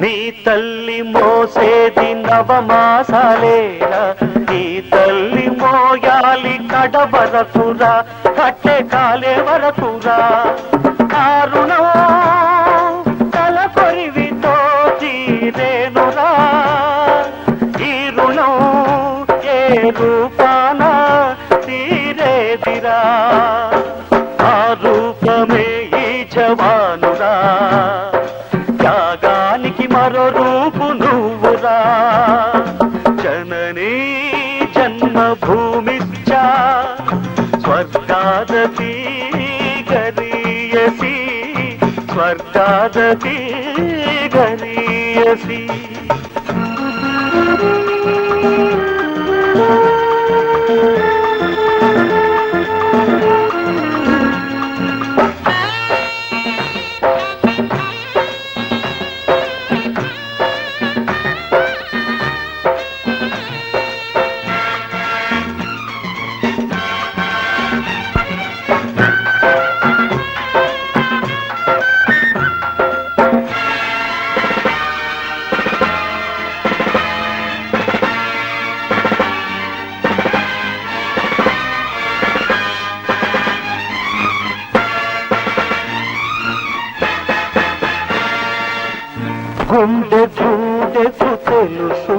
నీ తల్లి మోసేది నవమాసాలేరా నీ తల్లి మోయాలి కడ వరకురా కట్టె కాలే వరకురా. కారుణం తల కొరివితో తీరేనురా. ఈ రుణం ఏ రూపాన తీరేదిరా? ఆ రూపమే ఈ జవానురా. త్యాగానికి మరో రూపు నువ్వురా. జననీ జన్మభూమిచ్చా. స్వర్గాదీ గరీయసి. స్వర్గాదీ గరీయసి. గుండె చూడెకు తెలుసు